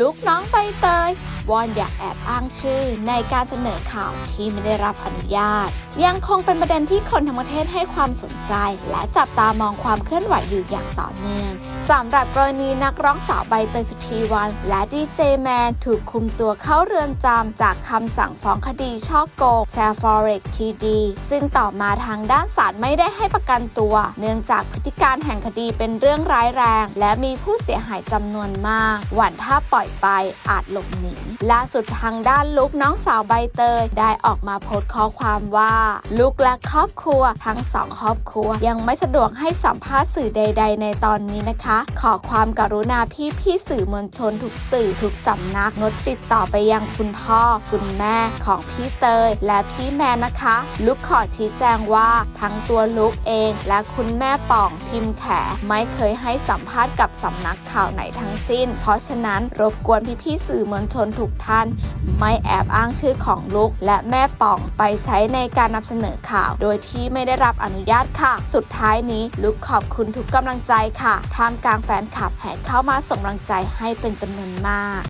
ลูกน้องใบเตย วอนอย่าแอบอ้างชื่อในการเสนอข่าวที่ไม่ได้รับอนุญาตยังคงเป็นประเด็นที่คนทั้งประเทศให้ความสนใจ และจับตามองความเคลื่อนไหวอยู่อย่างต่อเนื่องสำหรับกรณีนักร้องสาวใบเตยสุธีวัน และดีเจแมนถูกคุมตัวเข้าเรือนจำจากคำสั่งฟ้องคดีช่อโกงแชร์ฟอเร็กทีดีซึ่งต่อมาทางด้านศาลไม่ได้ให้ประกันตัว เนื่องจากพฤติการแห่งคดีเป็นเรื่องร้ายแรง และมีผู้เสียหายจำนวนมาก หวั่นถ้าปล่อยไปอาจหลบหนีล่าสุดทางด้านลุกน้องสาวใบเตยได้ออกมาโพสต์ข้อความว่าลุกและครอบครัวทั้งสองครอบครัว ยังไม่สะดวกให้สัมภาษณ์สื่อใด ๆ ในตอนนี้นะคะ ขอความกรุณาพี่พี่สื่อมวลชนทุกสื่อทุกสำนักงดติดต่อไปยังคุณพ่อ คุณแม่ของพี่เตย และพี่แมนนะคะลุกขอชี้แจงว่าทั้งตัวลุกเอง และคุณแม่ป่องพิมพ์แขไม่เคยให้สัมภาษณ์กับสำนักข่าวไหนทั้งสิ้น เพราะฉะนั้นรบกวนพี่ๆสื่อมวลชนทุกท่าน ไม่แอบอ้างชื่อของลุกและแม่ป่องไปใช้ในการการนำเสนอข่าว โดยที่ไม่ได้รับอนุญาตค่ะ สุดท้ายนี้ลุกขอบคุณทุกกำลังใจค่ะท่ามกลางแฟนคลับแห่เข้ามาส่งกำลังใจให้เป็นจำนวนมาก